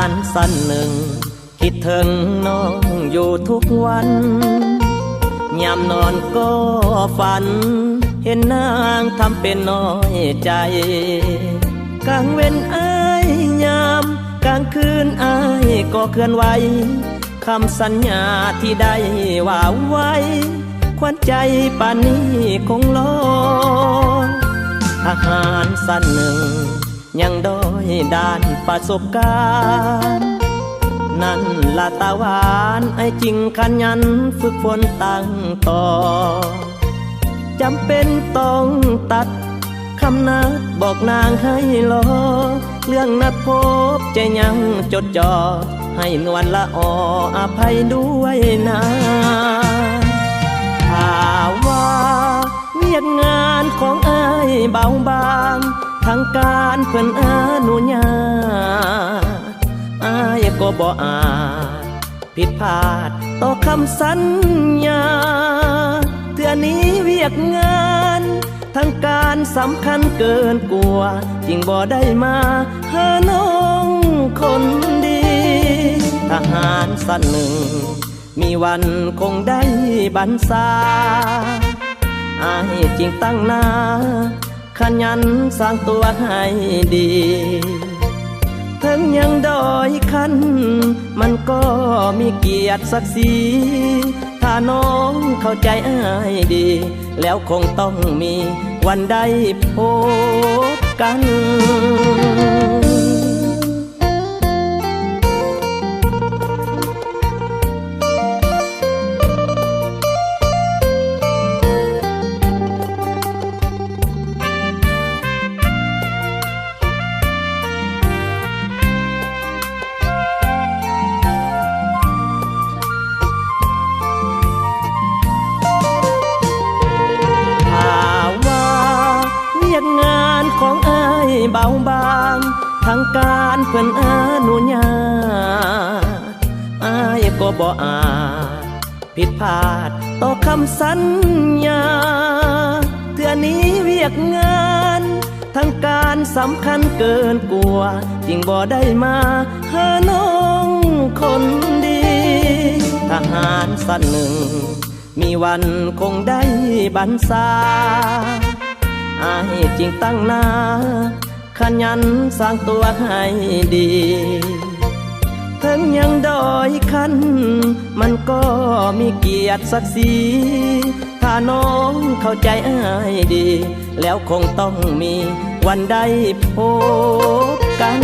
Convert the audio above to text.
ารสั้นหนึ่ง คิดถึงน้องอยู่ทุกวันยามนอนก็ฝัน เห็นนางทำเป็นน้อยใจ กลางเว้นอายยาม กลางคืนอายก็เคลื่อนไหวคำสัญญาที่ได้ว่าไว้ ควันใจป่านนี้คงรอทหารสั้นหนึ่ง ยังด้อยด้านประสบการณ์ นั่นละตาหวานไอจริงขันยันฝึกฝนตั้งต่อจำเป็นต้องตัดคำนัดบอกนางให้รอ เรื่องนัดพบใจยังจดจ่อให้นวลละอออภัยด้วยนะถ้าว่าเวียกงานของอายเบาบาง ทางการเพิ่นอนุญาตอายก็บ่อาจผิดพลาดต่อคำสัญญาเทื่อนี้เวียกงานทางการสำคัญเกินกลัวยิ่งบ่ได้มาหาน้องคนดี ทหารสันหนึ่ง มีวันคงได้บรรษาอายจริงตั้งนา ขยันสร้างตัวให้ดี ถึงยังด้อยคัน มันก็มีเกียรติศักดิ์ศรี ถ้าน้องเข้าใจอ้ายดี แล้วคงต้องมีวันได้พบกันานของอายเบาบางทางการเพิ่นอนุญาตอายก็บ่อาจผิดพลาดต่อคำสัญญาเทื่อนี้เวียกงานทางการสำคัญเกินกลัวยิ่งบ่ได้มาหาน้องคนดีทหารสันหนึ่ง มีวันคงได้บรรษา อายจริงตั้งนาขยันสร้างตัวให้ดีถึงยังด้อยคัน มันก็มีเกียรติศักดิ์ศรีถ้าน้องเข้าใจอ้ายดี แล้วคงต้องมีวันได้พบกัน